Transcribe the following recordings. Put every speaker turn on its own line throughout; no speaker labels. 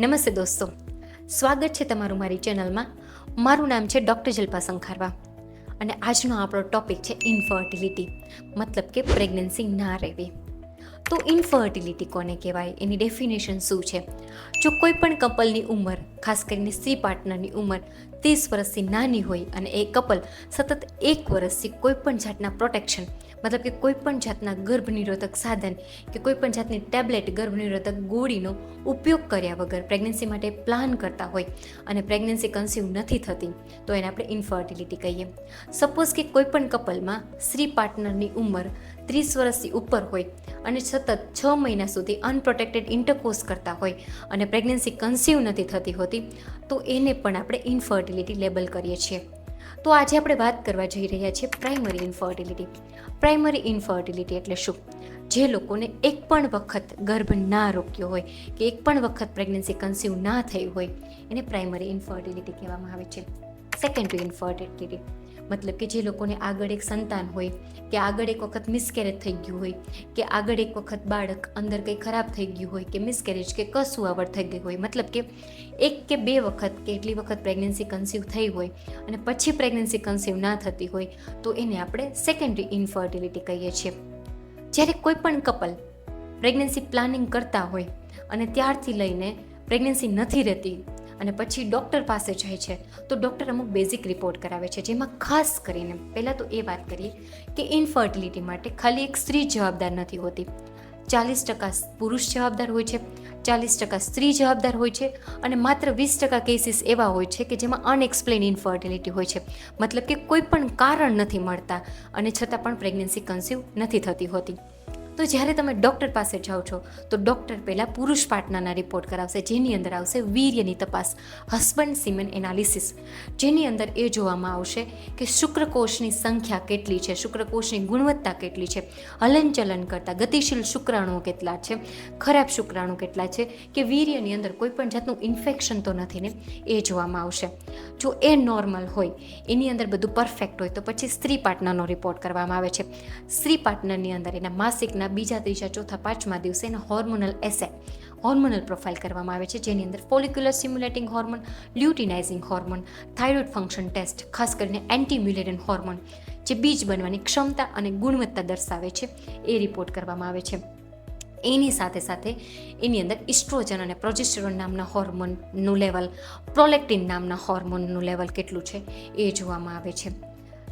નમસ્તે દોસ્તો. સ્વાગત છે તમારું મારી ચેનલમાં. મારું નામ છે ડૉક્ટર જલ્પા સંખારવા અને આજનો આપણો ટોપિક છે ઇન્ફર્ટિલિટી મતલબ કે પ્રેગ્નન્સી ના રહેવી. તો ઇન્ફર્ટિલિટી કોને કહેવાય? એની ડેફિનેશન શું છે? જો કોઈ પણ કપલની ઉંમર ખાસ કરીને સી પાર્ટનરની ઉંમર ત્રીસ વર્ષથી નાની હોય અને એ કપલ સતત એક વર્ષથી કોઈ પણ જાતના પ્રોટેક્શન, મતલબ કે કોઈ પણ જાતના ગર્ભ નિરોધક સાધન કે કોઈ પણ જાતની ટેબ્લેટ ગર્ભ નિરોધક ગોળીનો ઉપયોગ કર્યા વગર પ્રેગ્નન્સી માટે પ્લાન કરતા હોય અને પ્રેગ્નન્સી કન્સીવ નથી થતી, તો એને આપણે ઇન્ફર્ટિલિટી કહીએ. સપોઝ કે કોઈ પણ કપલમાં સ્ત્રી પાર્ટનરની ઉંમર ત્રીસ વર્ષથી ઉપર હોય અને સતત છ મહિના સુધી અનપ્રોટેક્ટેડ ઇન્ટરકોર્સ કરતા હોય અને પ્રેગ્નન્સી કન્સીવ નથી થતી હોતી તો એને પણ આપણે ઇન્ફર્ટિલિટી લેબલ કરીએ છીએ. તો આજે આપણે વાત કરવા જઈ રહ્યા છીએ પ્રાઇમરી ઇન્ફર્ટિલિટી પ્રાઇમરી ઇન્ફર્ટિલિટી એટલે શું? જે લોકોને એક પણ વખત ગર્ભ ના રોક્યો હોય કે એક પણ વખત પ્રેગ્નન્સી કન્સીવ ના થઈ હોય, એને પ્રાઇમરી ઇન્ફર્ટિલિટી કહેવામાં આવે છે. સેકન્ડરી ઇન્ફર્ટિલિટી મતલબ કે જે લોકોને આગળ એક સંતાન હોય, કે આગળ એક વખત મિસકેરેજ થઈ ગયું હોય, કે આગળ એક વખત બાળક અંદર કંઈ ખરાબ થઈ ગયું હોય, કે મિસકેરેજ કે કશું આવડ થઈ ગઈ હોય, મતલબ કે એક કે બે વખત કે એટલી વખત પ્રેગ્નન્સી કન્સીવ થઈ હોય અને પછી પ્રેગ્નન્સી કન્સીવ ના થતી હોય, તો એને આપણે સેકન્ડરી ઇન્ફર્ટિલિટી કહીએ છીએ. જ્યારે કોઈ પણ કપલ પ્રેગ્નન્સી પ્લાનિંગ કરતા હોય અને ત્યારથી લઈને પ્રેગ્નન્સી નથી રહેતી અને પછી ડૉક્ટર પાસે જાય છે. તો ડૉક્ટર અમુક બેઝિક રિપોર્ટ કરાવે છે, જેમાં ખાસ કરીને પહેલાં તો એ વાત કરીએ કે ઇન્ફર્ટિલિટી માટે ખાલી એક સ્ત્રી જવાબદાર નથી હોતી. ચાલીસ ટકા પુરુષ જવાબદાર હોય છે, ચાલીસ ટકા સ્ત્રી જવાબદાર હોય છે અને માત્ર વીસ ટકા કેસીસ એવા હોય છે કે જેમાં અનએક્સપ્લેન ઇન્ફર્ટિલિટી હોય છે. મતલબ કે કોઈ પણ કારણ નથી મળતા અને છતાં પણ પ્રેગ્નન્સી કન્સીવ નથી થતી હોતી. તો જ્યારે તમે ડૉક્ટર પાસે જાઓ છો, તો ડૉક્ટર પહેલાં પુરુષ પાર્ટનરના રિપોર્ટ કરાવશે, જેની અંદર આવશે વીર્યની તપાસ હસબન્ડ સિમેન એનાલિસિસ જેની અંદર એ જોવામાં આવશે કે શુક્રકોષની સંખ્યા કેટલી છે, શુક્રકોષની ગુણવત્તા કેટલી છે, હલનચલન કરતાં ગતિશીલ શુક્રાણુઓ કેટલા છે, ખરાબ શુક્રાણુ કેટલા છે, કે વીર્યની અંદર કોઈ પણ જાતનું ઇન્ફેક્શન તો નથી ને, એ જોવામાં આવશે. જો એ નોર્મલ હોય, એની અંદર બધું પરફેક્ટ હોય, તો પછી સ્ત્રી પાર્ટનરનો રિપોર્ટ કરવામાં આવે છે. સ્ત્રી પાર્ટનરની અંદર એના માસિકના બીજા ત્રીજા ચોથા પાંચમા દિવસે એના હોર્મોનલ એસે હોર્મોનલ પ્રોફાઇલ કરવામાં આવે છે, જેની અંદર follicular stimulating hormone luteinizing hormone thyroid function test ખાસ કરીને એન્ટીમ્યુલેટન હોર્મોન જે બીજ બનવાની ક્ષમતા અને ગુણવત્તા દર્શાવે છે, એ રિપોર્ટ કરવામાં આવે છે. એની સાથે સાથે એની અંદર ઇસ્ટ્રોજન અને પ્રોજેસ્ટેરોન નામના હોર્મોનનું લેવલ પ્રોલેક્ટિન નામના હોર્મોનનું લેવલ કેટલું છે, એ જોવામાં આવે છે.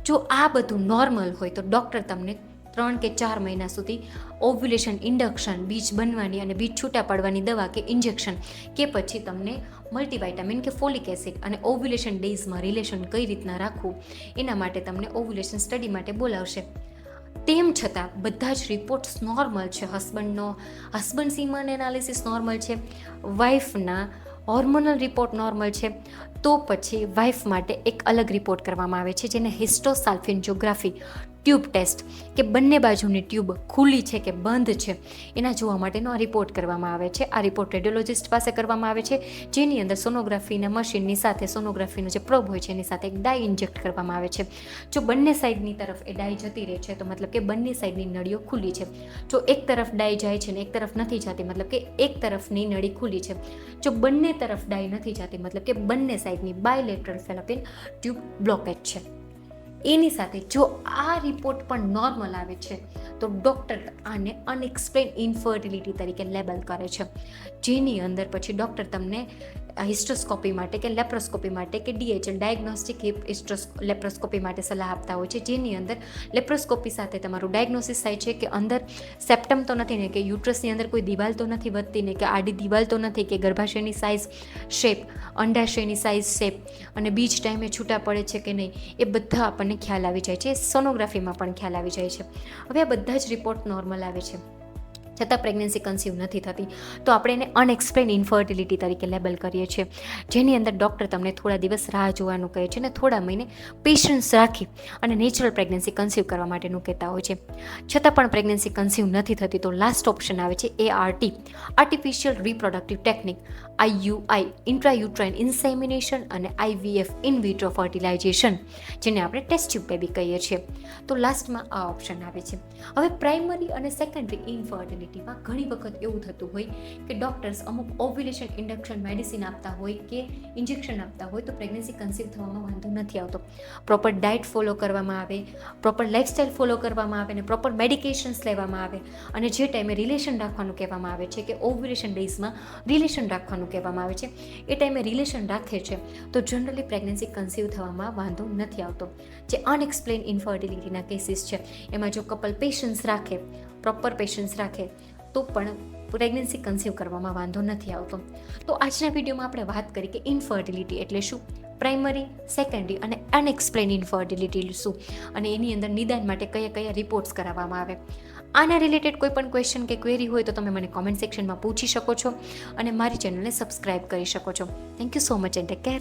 જો આ બધું નોર્મલ હોય તો ડૉક્ટર તમને ત્રણ કે ચાર મહિના સુધી ઓવ્યુલેશન, ઇન્ડક્શન, બીજ બનવાની અને બીજ છૂટા પાડવાની દવા કે ઇન્જેક્શન કે પછી તમને મલ્ટીવાઇટામિન કે ફોલિક એસિડ અને ઓવ્યુલેશન ડેઝમાં રિલેશન કઈ રીતના રાખવું એના માટે તમને ઓવ્યુલેશન સ્ટડી માટે બોલાવશે. તેમ છતાં બધા જ રિપોર્ટ્સ નોર્મલ છે. હસબન્ડનો, હસબન્ડ સીમન એનાલિસિસ નોર્મલ છે. વાઇફના હોર્મોનલ રિપોર્ટ નોર્મલ છે. તો પછી વાઇફ માટે એક અલગ રિપોર્ટ કરવામાં આવે છે જેને હિસ્ટોસાલ્ફિન્જોગ્રાફી ટ્યુબ ટેસ્ટ, કે બંને બાજુની ટ્યુબ ખુલ્લી છે કે બંધ છે, એના જોવા માટેનો આ રિપોર્ટ કરવામાં આવે છે. આ રિપોર્ટ રેડિયોલોજિસ્ટ પાસે કરવામાં આવે છે, જેની અંદર સોનોગ્રાફીના મશીનની સાથે, સોનોગ્રાફીનો જે પ્રોબ હોય છે, એની સાથે એક ડાય ઇન્જેક્ટ કરવામાં આવે છે. જો બંને સાઈડની તરફ એ ડાય જતી રહે છે, તો મતલબ કે બંને સાઈડની નળીઓ ખુલ્લી છે. જો એક તરફ ડાય જાય છે ને એક તરફ નથી જતી, મતલબ કે એક તરફની નળી ખુલ્લી છે. જો બંને તરફ ડાય નથી જતી, મતલબ કે બંને સાઈડની બાયલેટરલ ફેલોપિયન ટ્યુબ બ્લોકેજ છે. એની સાથે જો આ રિપોર્ટ પણ નોર્મલ આવે છે, તો ડૉક્ટર આને અનએક્સપ્લેન ઇન્ફર્ટિલિટી તરીકે લેબલ કરે છે. જેની અંદર પછી ડૉક્ટર તમને હિસ્ટ્રોસ્કોપી માટે કે લેપ્રોસ્કોપી માટે કે ડીએચએલ ડાયગ્નોસ્ટિક હિપ હિસ્ટ્રોસ લેપ્રોસ્કોપી માટે સલાહ આપતા હોય છે. જેની અંદર લેપ્રોસ્કોપી સાથે તમારું ડાયગ્નોસિસ થાય છે કે અંદર સેપ્ટમ તો નથી ને કે યુટ્રસની અંદર કોઈ દિવાલ તો નથી વધતી ને કે આડી દિવાલ તો નથી કે ગર્ભાશયની સાઇઝ શેપ અંડાશયની સાઇઝ શેપ અને બીજ ટાઈમે છૂટા પડે છે કે નહીં, એ બધા આપણને ખ્યાલ આવી જાય છે. સોનોગ્રાફીમાં પણ ખ્યાલ આવી જાય છે. હવે આ બધા જ રિપોર્ટ નોર્મલ આવે છે. છતાં પ્રેગ્નન્સી કન્સીવ નથી થતી. તો આપણે એને અનએક્સપ્લેન ઇન્ફર્ટિલિટી તરીકે લેબલ કરીએ છીએ. જેની અંદર ડૉક્ટર તમને થોડા દિવસ રાહ જોવાનું કહે છે અને થોડા મહિને પેશન્સ રાખી અને નેચરલ પ્રેગ્નન્સી કન્સીવ કરવા માટેનું કહેતા હોય છે. છતાં પણ પ્રેગ્નન્સી કન્સીવ નથી થતી તો લાસ્ટ ઓપ્શન આવે છે એ ART artificial reproductive technique IUI intrauterine insemination અને આઈવીએફ ઇન વિટ્રો ફર્ટિલાઇઝેશન જેને આપણે ટેસ્ટ ટ્યુબ બેબી કહીએ છીએ. તો લાસ્ટમાં આ ઓપ્શન આવે છે. હવે પ્રાઇમરી અને સેકન્ડરી ઇન્ફર્ટિલિટી ઇન્ફર્ટિલિટીમાં ઘણી વખત એવું થતું હોય કે ડૉક્ટર્સ અમુક ઓવ્યુલેશન ઇન્ડક્શન મેડિસિન આપતા હોય કે ઇન્જેક્શન આપતા હોય તો પ્રેગ્નન્સી કન્સીવ થવામાં વાંધો નથી આવતો. પ્રોપર ડાયટ ફોલો કરવામાં આવે પ્રોપર લાઇફસ્ટાઇલ ફોલો કરવામાં આવે અને પ્રોપર મેડિકેશન્સ લેવામાં આવે અને જે ટાઈમે રિલેશન રાખવાનું કહેવામાં આવે છે કે ઓવ્યુલેશન ડેઝમાં રિલેશન રાખવાનું કહેવામાં આવે છે. એ ટાઈમે રિલેશન રાખે છે તો જનરલી પ્રેગ્નન્સી કન્સીવ થવામાં વાંધો નથી આવતો. જે અનએક્સપ્લેન ઇન્ફર્ટિલિટીના કેસીસ છે, એમાં જો કપલ પેશન્સ રાખે પ્રોપર પેશન્સ રાખે, તો પણ પ્રેગ્નન્સી કન્સીવ કરવામાં વાંધો નથી આવતો. તો આજના વિડીયોમાં આપણે વાત કરી કે ઇન્ફર્ટિલિટી એટલે શું? પ્રાઇમરી, સેકન્ડરી અને અનએક્સપ્લેન ઇન્ફર્ટિલિટી શું? અને એની અંદર નિદાન માટે કયા કયા રિપોર્ટ્સ કરાવવામાં આવે? આના રિલેટેડ કોઈ પણ ક્વેશ્ચન કે ક્વેરી હોય તો તમે મને કોમેન્ટ સેક્શનમાં પૂછી શકો છો અને મારી ચેનલને સબસ્ક્રાઇબ કરી શકો છો. Thank you so much and take care